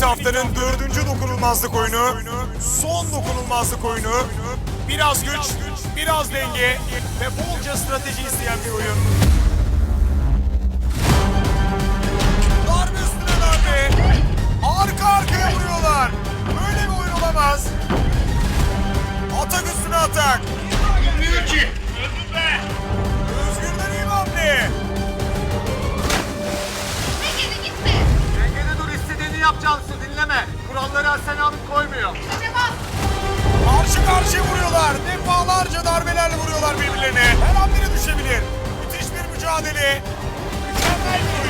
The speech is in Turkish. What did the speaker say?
birlikte haftanın dördüncü dokunulmazlık oyunu, son dokunulmazlık oyunu. Biraz güç, biraz denge ve bolca strateji isteyen bir oyun. Darbe üstüne darbe. Arka arkaya vuruyorlar. Böyle bir oyun olamaz. Atak üstüne atak. Cansu dinleme. Kuralları Ersen abi koymuyor. Karşı karşıya vuruyorlar. Defalarca darbelerle vuruyorlar birbirlerine. Her an biri düşebilir. Müthiş bir mücadele. Mükemmel bir oyun.